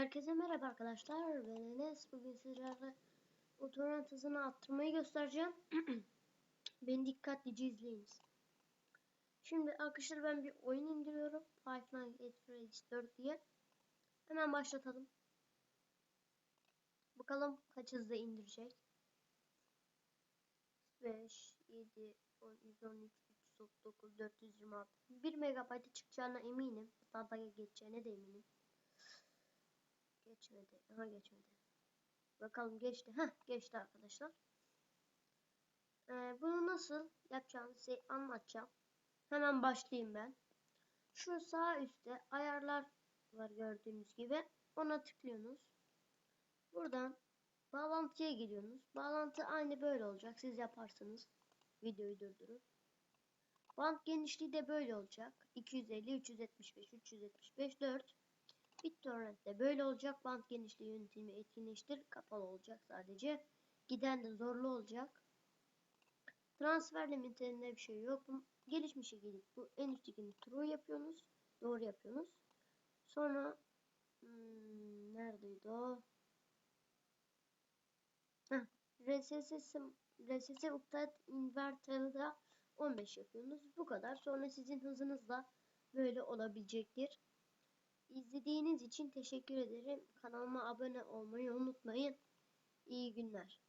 Herkese merhaba arkadaşlar. Ben Enes. Bugün sizlerle bu torrent hızını arttırmayı göstereceğim. Beni dikkatlice izleyiniz. Şimdi arkadaşlar ben bir oyun indiriyorum. Five Nights at Freddy's 4 diye. Hemen başlatalım. Bakalım kaç hızda indirecek. 5, 7, 10, 113, 339, 426. 1 MB çıkacağına eminim. Hatta geçeceğine de eminim. Geçmedi. Aha geçmedi. Bakalım geçti. Heh geçti arkadaşlar. Ee, bunu nasıl yapacağınızı anlatacağım. Hemen başlayayım ben. Şu sağ üstte ayarlar var gördüğünüz gibi. Ona tıklıyorsunuz. Buradan bağlantıya giriyorsunuz. Bağlantı aynı böyle olacak. Siz yaparsınız. Videoyu durdurun. Band genişliği de böyle olacak. 250, 375, 375, 4. BitTorrent de böyle olacak. Band genişliği yönetimi etkinleştir. Kapalı olacak sadece. Giden de zorlu olacak. Transfer limitlerinde bir şey yok. Gelişmişe gidip bu en üsttekini true yapıyorsunuz. Doğru yapıyorsunuz. Sonra hmm, neredeydi o? Heh, RSS RSS update inverter'da 15 yapıyorsunuz. Bu kadar. Sonra sizin hızınızla böyle olabilecektir. İzlediğiniz için teşekkür ederim. Kanalıma abone olmayı unutmayın. İyi günler.